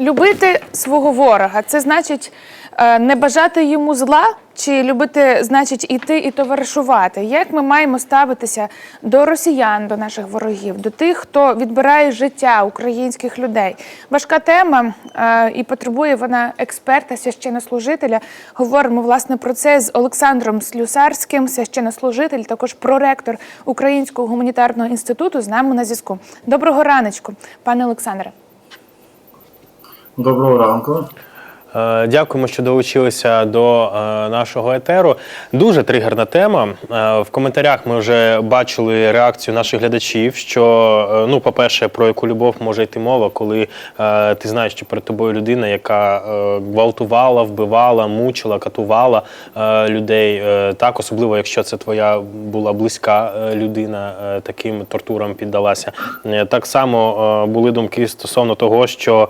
Любити свого ворога це значить е, не бажати йому зла, чи любити значить іти і товаришувати? Як ми маємо ставитися до росіян, до наших ворогів, до тих, хто відбирає життя українських людей? Важка тема е, і потребує вона експерта, священнослужителя. Говоримо власне про це з Олександром Слюсарським, священнослужитель, також проректор Українського гуманітарного інституту. З нами на зв'язку. Доброго раночку, пане Олександре. Доброго ранку. Е, Дякуємо, що долучилися до е, нашого етеру. Дуже тригерна тема. Е, В коментарях ми вже бачили реакцію наших глядачів. Що ну, по-перше, про яку любов може йти мова, коли ти знаєш, що перед тобою людина, яка гвалтувала, вбивала, мучила, катувала людей. Так, особливо, якщо це твоя була близька людина, таким тортурам піддалася. Так само були думки стосовно того, що.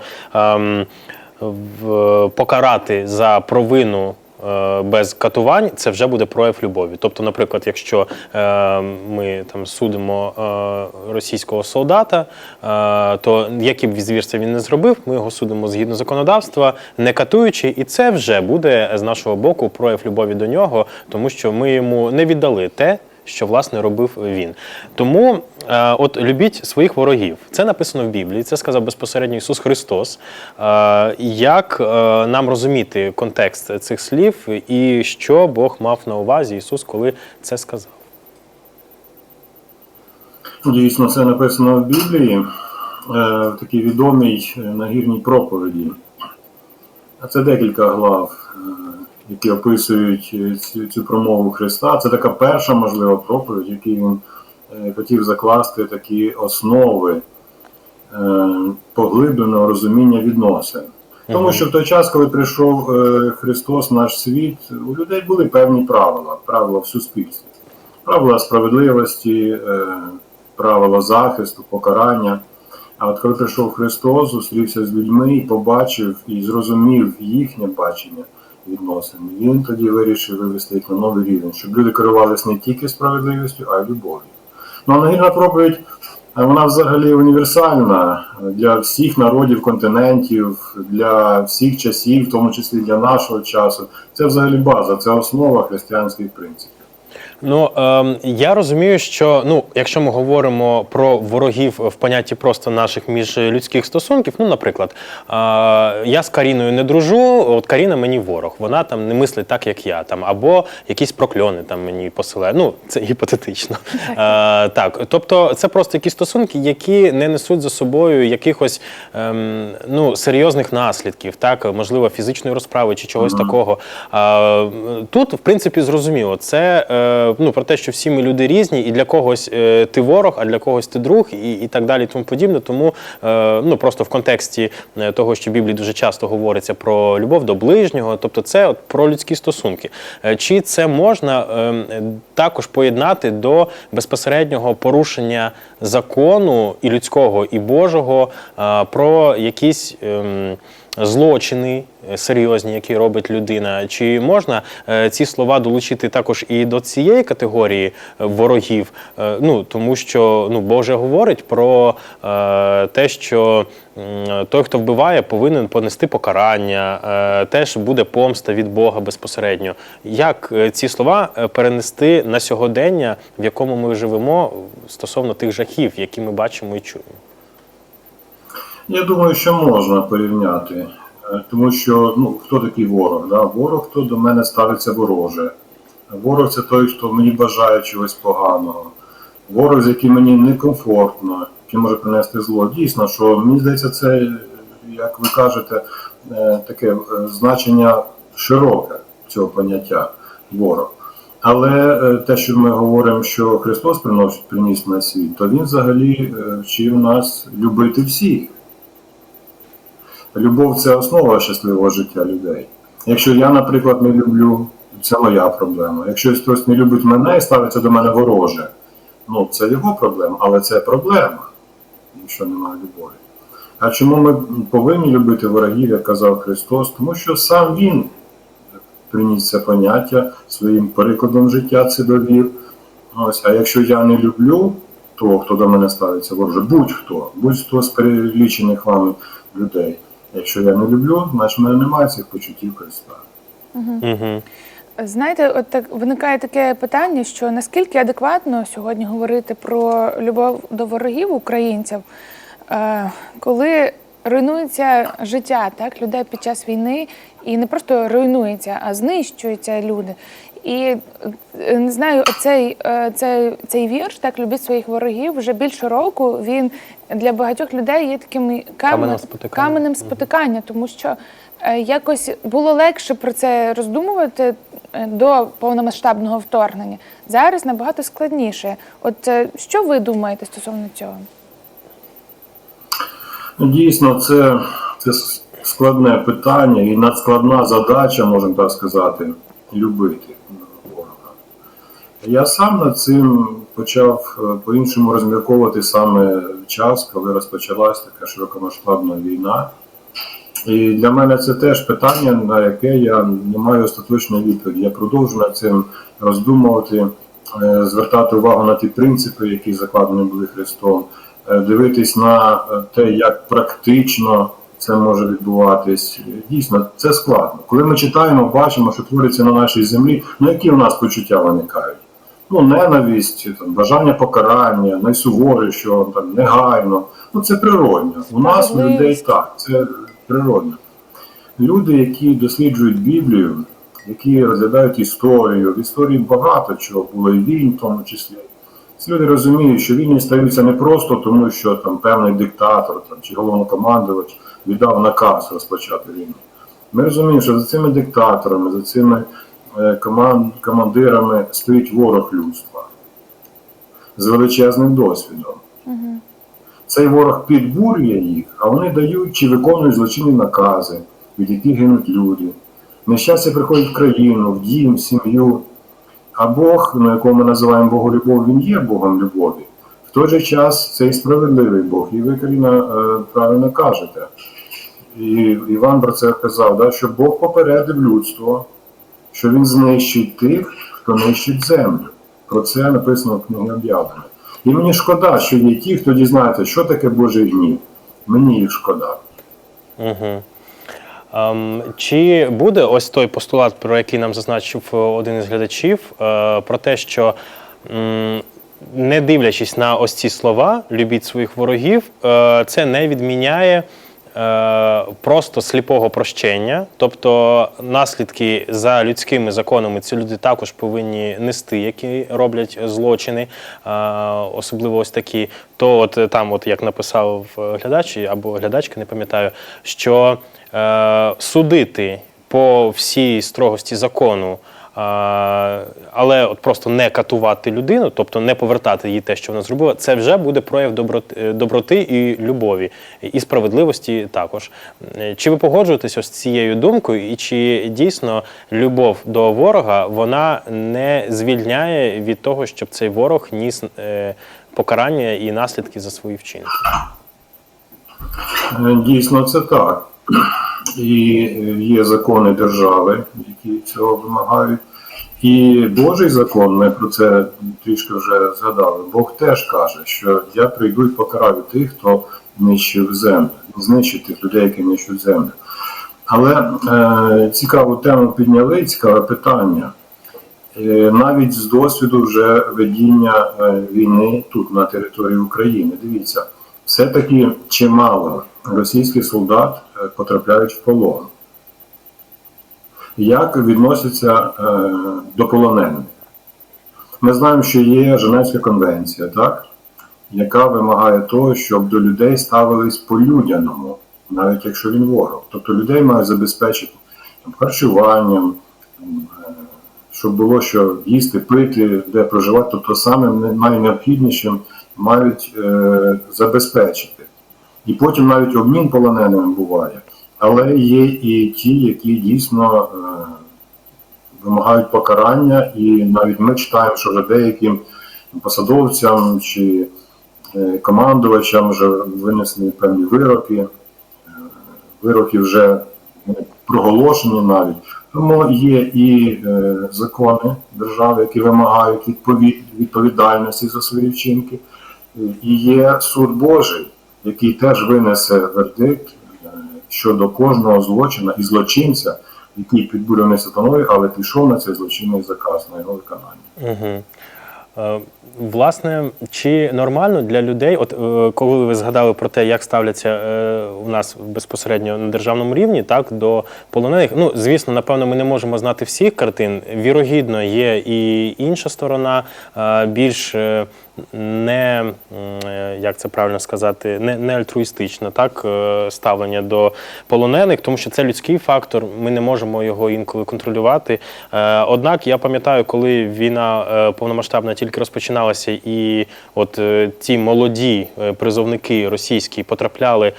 Покарати за провину е, без катувань, це вже буде прояв любові. Тобто, наприклад, якщо е, ми там судимо е, російського солдата, то які б звірства він не зробив, ми його судимо згідно законодавства, не катуючи, і це вже буде з нашого боку прояв любові до нього, тому що ми йому не віддали те. Що власне робив він, тому е, от любіть своїх ворогів. Це написано в Біблії. Це сказав безпосередньо Ісус Христос. Е, як е, нам розуміти контекст цих слів і що Бог мав на увазі Ісус, коли це сказав? Дійсно, це написано в Біблії, е, в такій відомій е, нагірній проповіді. А це декілька глав, е, які описують е, цю, цю промову Христа. Це така перша можлива проповідь, в якій він е, хотів закласти такі основи е, поглибленого розуміння відносин. Тому що в той час, коли прийшов Христос в наш світ, у людей були певні правила, правила в суспільстві, правила справедливості, правила захисту, покарання. А от коли прийшов Христос, зустрівся з людьми і побачив і зрозумів їхнє бачення відносин, він тоді вирішив вивести їх на новий рівень, щоб люди керувалися не тільки справедливістю, а й любов'ю. Ну, а проповідь вона взагалі універсальна для всіх народів, континентів, для всіх часів, в тому числі для нашого часу. Це взагалі база, це основа християнських принципів. Ну ем, я розумію, що ну, якщо ми говоримо про ворогів в понятті просто наших міжлюдських стосунків, ну, наприклад, е, я з Каріною не дружу, от Каріна мені ворог, вона там не мислить так, як я, там, або якісь прокльони там мені посилає. Ну, це гіпотетично. Е, так, тобто, це просто якісь стосунки, які не несуть за собою якихось ем, ну, серйозних наслідків, так, можливо, фізичної розправи чи чогось такого. А, тут, в принципі, зрозуміло, це е, ну, про те, що всі ми люди різні, і для когось е, ти ворог, а для когось ти друг, і, і так далі, тому подібне. Тому е, ну, просто в контексті е, того, що в Біблії дуже часто говориться про любов до ближнього, тобто це от про людські стосунки. Чи це можна також поєднати до безпосереднього порушення закону і людського, і Божого про якісь. Злочини е, серйозні, які робить людина, чи можна е, ці слова долучити також і до цієї категорії е, ворогів? Ну тому що ну Боже говорить про те, що той, хто вбиває, повинен понести покарання, теж буде помста від Бога безпосередньо. Як ці слова перенести на сьогодення, в якому ми живемо, стосовно тих жахів, які ми бачимо і чуємо? Я думаю, що можна порівняти, Е, тому що ну, хто такий ворог? Да? Ворог, хто до мене ставиться вороже. Ворог це той, хто мені бажає чогось поганого. Ворог, з яким мені некомфортно, який може принести зло. Дійсно, що мені здається, це, як ви кажете, е, таке е, значення широке цього поняття ворог. Але те, що ми говоримо, що Христос приносить приніс на світ, то Він взагалі вчив нас любити всіх. Любов це основа щасливого життя людей. Якщо я, наприклад, не люблю, це моя проблема. Якщо хтось не любить мене і ставиться до мене вороже, ну це його проблема, але це проблема, якщо немає любові. А чому ми повинні любити ворогів, як казав Христос? Тому що сам Він приніс це поняття своїм прикладом життя це довів. Ось, а якщо я не люблю того, хто до мене ставиться вороже, будь-хто, будь-хто з перелічених вами людей, Якщо я не люблю, значить в мене немає цих почуттів Христа. Угу. Знаєте, от так виникає таке питання, що наскільки адекватно сьогодні говорити про любов до ворогів українців, е, коли руйнується життя так, людей під час війни, і не просто руйнується, а знищуються люди. І е, не знаю, цей, цей, цей вірш, так любіть своїх ворогів, вже більше року. Він для багатьох людей є таким Каменем каменем спотикання. каменем спотикання, тому що е, якось було легше про це роздумувати е, до повномасштабного вторгнення. Зараз набагато складніше. От е, що ви думаєте стосовно цього? Ну, Дійсно, це, це складне питання і надскладна задача, можемо так сказати, любити. Я сам над цим почав е, по-іншому розмірковувати саме час, коли розпочалась така широкомасштабна війна. І для мене це теж питання, на яке я не маю остаточної відповіді. Я продовжую над цим роздумувати, е, звертати увагу на ті принципи, які закладені були Христом, е, дивитись на те, як практично це може відбуватись. Дійсно, це складно. Коли ми читаємо, бачимо, що твориться на нашій землі, ну які у нас почуття виникають? Ну, ненависть, там, бажання покарання, найсуворіше, що там негайно. Ну це природно. У нас у людей так, це природно. Люди, які досліджують Біблію, які розглядають історію, в історії багато чого було і війн, в тому числі. Ці люди розуміють, що війни стаються не просто тому, що там певний диктатор там, чи головнокомандувач віддав наказ розпочати війну. Ми розуміємо, що за цими диктаторами, за цими команд, командирами стоїть ворог людства з величезним досвідом. Цей ворог підбурює їх, а вони дають чи виконують злочинні накази, від яких гинуть люди. Нещастя приходить в країну, в дім, в сім'ю. А Бог, на якого ми називаємо Боголюбов, він є Богом любові. В той же час це і справедливий Бог. І ви, Каріна, е, правильно кажете. І Іван про це казав, да, що Бог попередив людство, що він знищить тих, хто нищить землю. Про це написано в книгі об'явлення. І мені шкода, що є ті, хто дізнається, що таке Божий гнів. Мені їх шкода. Угу. Ем, чи буде ось той постулат, про який нам зазначив е, один із глядачів, е, про те, що м, не дивлячись на ось ці слова, любіть своїх ворогів, е, це не відміняє просто сліпого прощення, тобто наслідки за людськими законами ці люди також повинні нести, які роблять злочини, е, особливо ось такі. То от е, там, от як написав е, глядач або глядачка, не пам'ятаю, що е, судити по всій строгості закону. Але от просто не катувати людину, тобто не повертати їй те, що вона зробила, це вже буде прояв доброти, е, доброти і любові, і справедливості також. Е, Чи ви погоджуєтесь ось з цією думкою, і чи дійсно любов до ворога вона не звільняє від того, щоб цей ворог ніс е, покарання і наслідки за свої вчинки? Дійсно, це так. І є закони держави, які цього вимагають. І Божий закон, ми про це трішки вже згадали. Бог теж каже, що я прийду і покараю тих, хто нищив землю, знищить тих людей, які нищуть землю. Але е, цікаву тему підняли, цікаве питання. Е, навіть з досвіду вже ведіння е, війни тут, на території України. Дивіться, все-таки чимало російських солдат е, потрапляють в полон. Як відносяться е, до полонених? Ми знаємо, що є Женевська конвенція, так? яка вимагає того, щоб до людей ставились по-людяному, навіть якщо він ворог. Тобто людей мають забезпечити харчуванням, е, щоб було що їсти, пити, де проживати, тобто самим найнеобхіднішим мають е, забезпечити. І потім навіть обмін полоненими буває. Але є і ті, які дійсно е, вимагають покарання, і навіть ми читаємо, що вже деяким посадовцям чи е, командувачам вже винесли певні вироки, е, вироки вже проголошені навіть. Тому є і закони держави, які вимагають відповід, відповідальності за свої вчинки, і є суд Божий, який теж винесе вердикт, щодо кожного злочина і злочинця, який підбурюваний сатаною, але пішов на цей злочинний заказ на його виконання. Угу. Власне, чи нормально для людей, от е, коли ви згадали про те, як ставляться е, у нас безпосередньо на державному рівні, так до полонених, ну звісно, напевно, ми не можемо знати всіх картин. Вірогідно, є і інша сторона, більш не е, як це правильно сказати, не, не альтруїстичне так е, ставлення до полонених, тому що це людський фактор. Ми не можемо його інколи контролювати. Е, Однак я пам'ятаю, коли війна повномасштабна тільки розпочиналася, і от ті молоді призовники російські потрапляли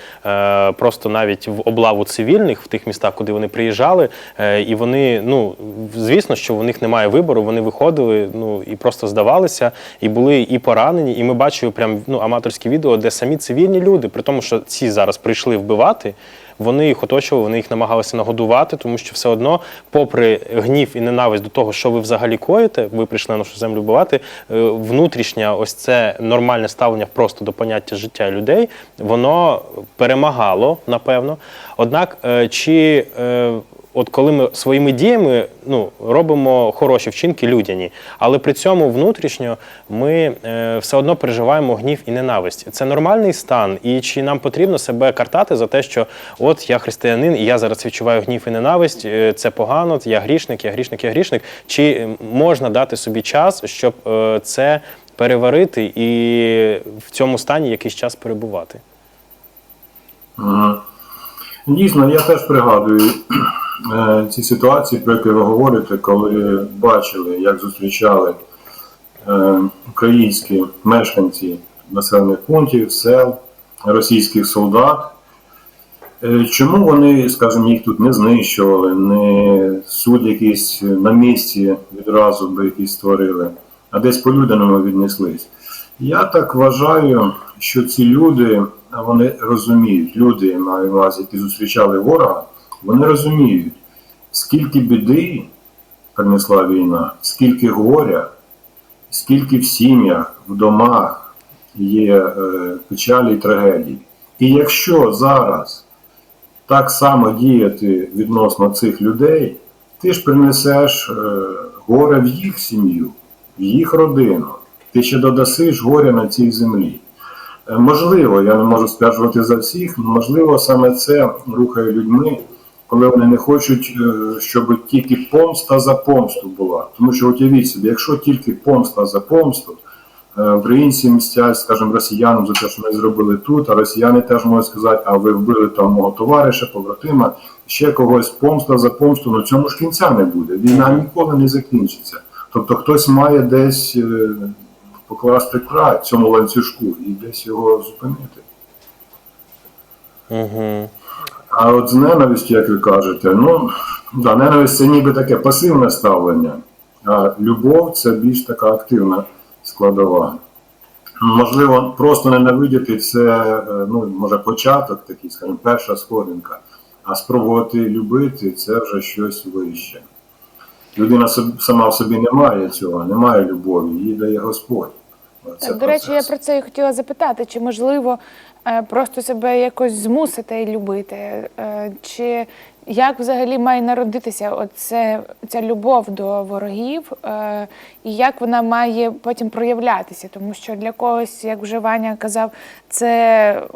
просто навіть в облаву цивільних в тих містах, куди вони приїжджали, і вони, ну звісно, що в них немає вибору. Вони виходили, ну і просто здавалися, і були і поранені. І ми бачили прям ну аматорські відео, де самі цивільні люди, при тому, що ці зараз прийшли вбивати. Вони їх оточували, вони їх намагалися нагодувати, тому що все одно, попри гнів і ненависть до того, що ви взагалі коїте, ви прийшли на нашу землю вбивати. е, Внутрішнє, ось це нормальне ставлення просто до поняття життя людей, воно перемагало, напевно. Однак, е, чи е, от коли ми своїми діями ну, робимо хороші вчинки людяні, але при цьому внутрішньо ми е, все одно переживаємо гнів і ненависть. Це нормальний стан, і чи нам потрібно себе картати за те, що от я християнин, і я зараз відчуваю гнів і ненависть, е, це погано, я грішник, я грішник, я грішник. Чи можна дати собі час, щоб е, це переварити і в цьому стані якийсь час перебувати? Дійсно, я теж пригадую ці ситуації, про які ви говорите, коли бачили, як зустрічали е, українські мешканці населених пунктів, сел, російських солдат. Е, Чому вони, скажімо, їх тут не знищували, не суд якийсь на місці відразу би якийсь створили, а десь по-людяному віднеслись? Я так вважаю, що ці люди, вони розуміють, люди, маю увазі, які зустрічали ворога, вони розуміють, скільки біди принесла війна, скільки горя, скільки в сім'ях, в домах є е, печалі і трагедії. І якщо зараз так само діяти відносно цих людей, ти ж принесеш е, горе в їх сім'ю, в їх родину. Ти ще додасиш горя на цій землі. Е, Можливо, я не можу стверджувати за всіх, можливо, саме це рухає людьми, коли вони не хочуть, е, щоб тільки помста за помсту була. Тому що уявіть собі, якщо тільки помста за помсту, е, українці мстять, скажімо, росіянам за те, що ми зробили тут, а росіяни теж можуть сказати, а ви вбили там мого товариша, побратима, ще когось помста за помсту, ну цьому ж кінця не буде. Війна ніколи не закінчиться. Тобто хтось має десь е, покласти край цьому ланцюжку і десь його зупинити. Угу. А от з ненавистю, як ви кажете, ну да, ненависть це ніби таке пасивне ставлення, а любов це більш така активна складова. Можливо, просто ненавидіти це е, ну, може початок такий, скажімо, перша сходинка, а спробувати любити це вже щось вище. Людина сама в собі не має цього, не має любові, її дає Господь. Так, до речі, я про це і хотіла запитати, чи можливо просто себе якось змусити любити, е, чи як взагалі має народитися оце, ця любов до ворогів, е, і як вона має потім проявлятися? Тому що для когось, як вже Ваня казав, це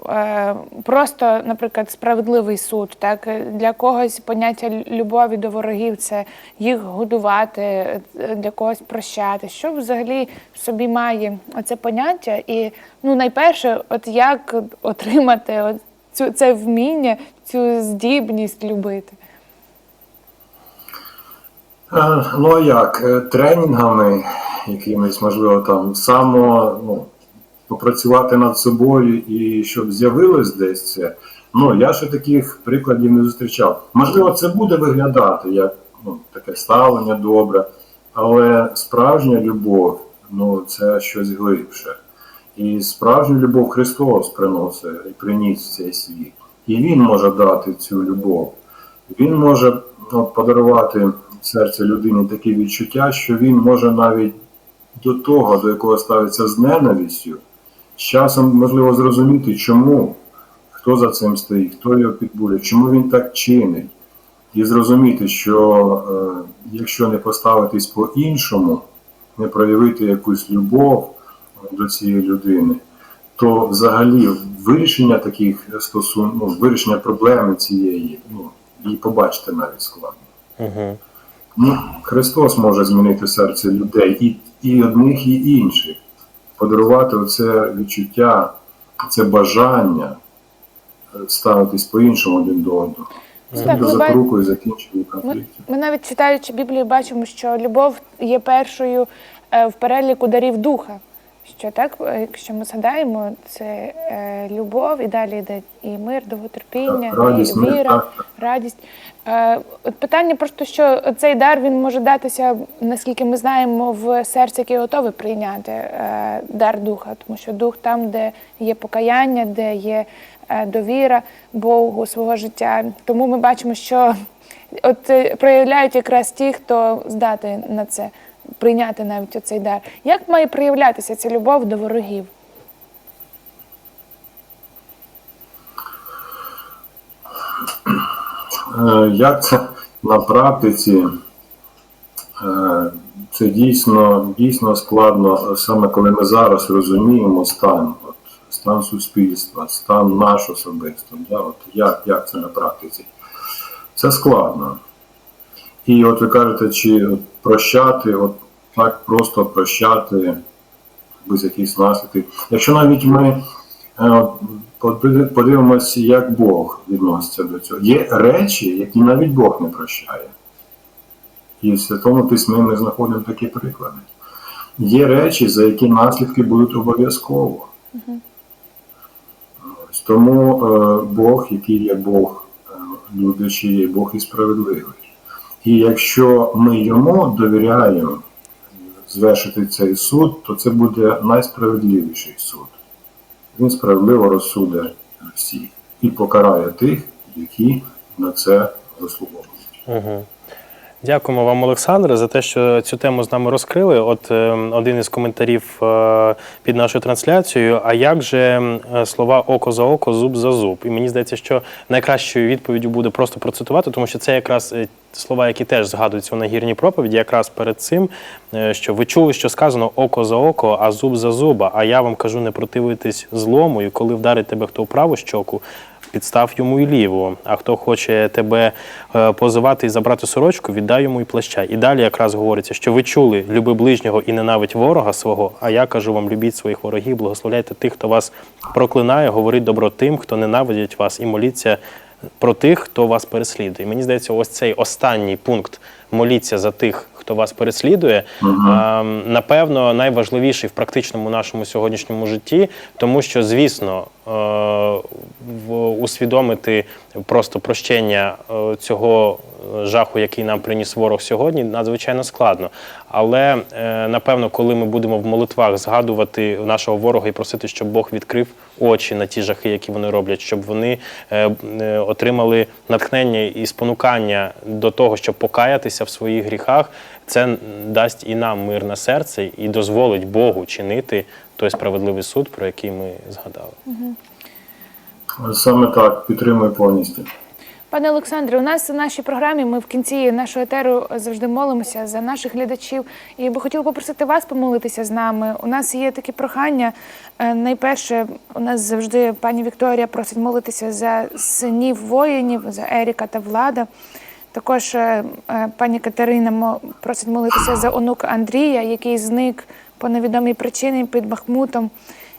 е, просто, наприклад, справедливий суд. Так для когось поняття любові до ворогів це їх годувати, е, для когось прощати. Що взагалі в собі має оце поняття? І ну найперше, от як отримати от цю це вміння, цю здібність любити? Е, Ну а як? Е, Тренінгами, якимись, можливо, там само ну, попрацювати над собою і щоб з'явилось десь це. Ну, я ще таких прикладів не зустрічав. Можливо, це буде виглядати як ну, таке ставлення добре, але справжня любов ну, це щось глибше. І справжню любов Христос приносить і приніс цей світ. І Він може дати цю любов. Він може ну, подарувати серце людині такі відчуття, що він може навіть до того, до якого ставиться з ненавистю, з часом можливо зрозуміти, чому хто за цим стоїть, хто його підбурює, чому він так чинить. І зрозуміти, що е, якщо не поставитись по-іншому, не проявити якусь любов до цієї людини, то взагалі вирішення таких стосунків, ну, вирішення проблеми цієї, ну, її побачити навіть складно. Угу. Ну, Христос може змінити серце людей і, і одних, і інших, подарувати оце відчуття, це бажання е, ставитись по-іншому один до одного. Це Так, буде ми запорукою закінчення Ми, конфліктів. ми навіть читаючи Біблію, бачимо, що любов є першою е, в переліку дарів духа. Що так, е, якщо ми згадаємо, це е, любов, і далі йде і мир, довготерпіння, радість, і віра, так. радість. Е, от питання просто, що цей дар він може датися, наскільки ми знаємо, в серці, яке готове прийняти е, дар духа, тому що дух там, де є покаяння, де є е, довіра Богу свого життя. Тому ми бачимо, що от е, проявляють якраз ті, хто здатний на це прийняти навіть оцей дар. Як має проявлятися ця любов до ворогів? Е, Як це на практиці? Е, Це дійсно, дійсно складно, саме коли ми зараз розуміємо стан, от, стан суспільства, стан наш особисто. Да? От як, як це на практиці? Це складно. І от ви кажете, чи прощати, от так просто прощати без якихось наслідків. Якщо навіть ми е, подивимося, як Бог відноситься до цього. Є речі, які навіть Бог не прощає. І в Святому Письмі ми знаходимо такі приклади. Є речі, за які наслідки будуть обов'язково. Тому е, Бог, який є Бог е, люблячий, є Бог і справедливий. І якщо ми йому довіряємо звершити цей суд, то це буде найсправедливіший суд. Він справедливо розсуде всіх і покарає тих, які на це заслуговують. Угу. Дякуємо вам, Олександре, за те, що цю тему з нами розкрили. От е, один із коментарів е, під нашою трансляцією. А як же е, слова око за око, зуб за зуб? І мені здається, що найкращою відповіддю буде просто процитувати, тому що це якраз слова, які теж згадуються у нагірній проповіді, якраз перед цим, що ви чули, що сказано око за око, а зуб за зуба. А я вам кажу, не противуйтесь злому, і коли вдарить тебе хто в праву щоку, підстав йому і ліву. А хто хоче тебе е, позивати і забрати сорочку, віддай йому і плаща. І далі якраз говориться, що ви чули, люби ближнього і ненавидь ворога свого. А я кажу вам, любіть своїх ворогів, благословляйте тих, хто вас проклинає, говорить добро тим, хто ненавидять вас, і моліться про тих, хто вас переслідує. І мені здається, ось цей останній пункт моліться за тих, хто вас переслідує, ем, напевно, найважливіший в практичному нашому сьогоднішньому житті, тому що, звісно, е, в- усвідомити просто прощення е, цього е, жаху, який нам приніс ворог сьогодні, надзвичайно складно. Але е, напевно, коли ми будемо в молитвах згадувати нашого ворога і просити, щоб Бог відкрив очі на ті жахи, які вони роблять, щоб вони е, е, отримали натхнення і спонукання до того, щоб покаятися в своїх гріхах, це дасть і нам мир на серце і дозволить Богу чинити той справедливий суд, про який ми згадали. Саме так, підтримую повністю. Пане Олександре, у нас у нашій програмі ми в кінці нашого етеру завжди молимося за наших глядачів. І я би хотіла попросити вас помолитися з нами. У нас є такі прохання. Е, Найперше, у нас завжди пані Вікторія просить молитися за синів воїнів, за Еріка та Влада. Також е, е, пані Катерина просить молитися за онука Андрія, який зник по невідомій причині під Бахмутом,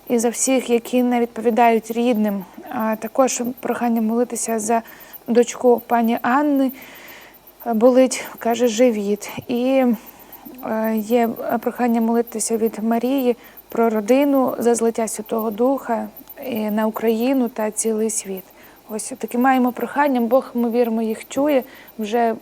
і за всіх, які не відповідають рідним. А також прохання молитися за дочку пані Анни. Болить, каже, живіт. І е, є прохання молитися від Марії про родину за злиття Святого Духа на Україну та цілий світ. Ось таки маємо прохання. Бог, ми віримо, їх чує. Вже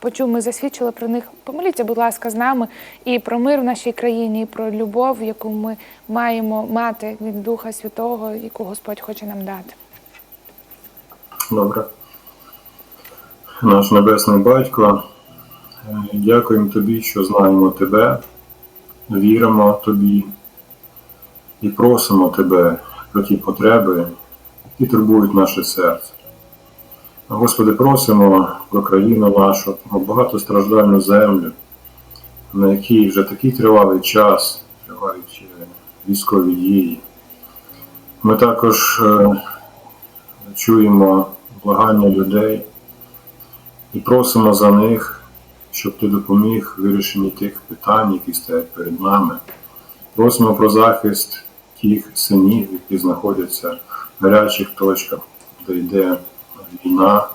почув, ми засвідчили про них. Помоліться, будь ласка, з нами і про мир в нашій країні, і про любов, яку ми маємо мати від Духа Святого, яку Господь хоче нам дати. Добре. Наш Небесний Батько, е, дякуємо Тобі, що знаємо Тебе, віримо Тобі і просимо Тебе про ті потреби, які турбують наше серце. Господи, просимо про країну нашу, про багатостраждальну землю, на якій вже такий тривалий час тривають е, військові дії. Ми також е, чуємо благання людей і просимо за них, щоб ти допоміг вирішенні тих питань, які стоять перед нами. Просимо про захист тих синів, які знаходяться гарячих точках, де йде війна,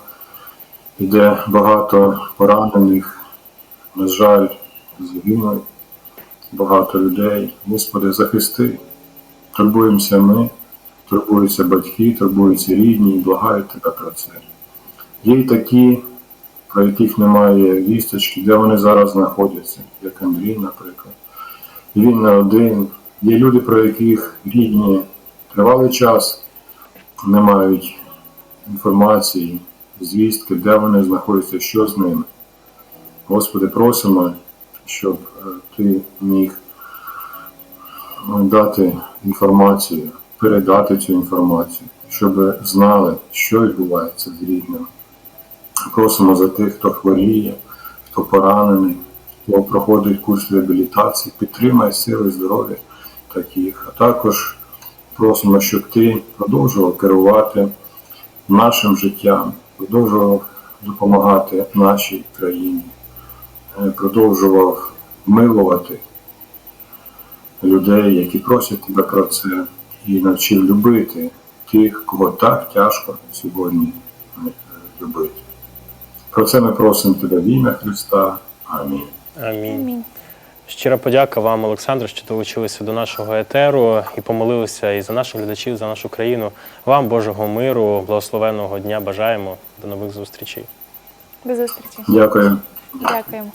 йде багато поранених, на жаль, загинули багато людей. Господи, захисти. Турбуємося ми, турбуються батьки, турбуються рідні благають тебе про це. Є й такі, про яких немає вісточки, де вони зараз знаходяться, як Андрій, наприклад. І він не один. Є люди, про яких рідні тривалий час не мають інформації, звістки, де вони знаходяться, що з ними. Господи, просимо, щоб е, ти міг е, дати інформацію, передати цю інформацію, щоб знали, що відбувається з рідними. Просимо за тих, хто хворіє, хто поранений, хто проходить курс реабілітації, підтримай сили здоров'я таких. А також просимо, щоб ти продовжував керувати нашим життям, продовжував допомагати нашій країні, е, продовжував милувати людей, які просять тебе про це, і навчив любити тих, кого так тяжко сьогодні е, любити. Про це ми просимо тебе в ім'я Христа. Амінь. Амінь. Щира подяка вам, Олександр, що долучилися до нашого етеру і помолилися і за наших глядачів, за нашу країну. Вам Божого миру, благословенного дня бажаємо. До нових зустрічей. До зустрічі. Дякую. Дякуємо.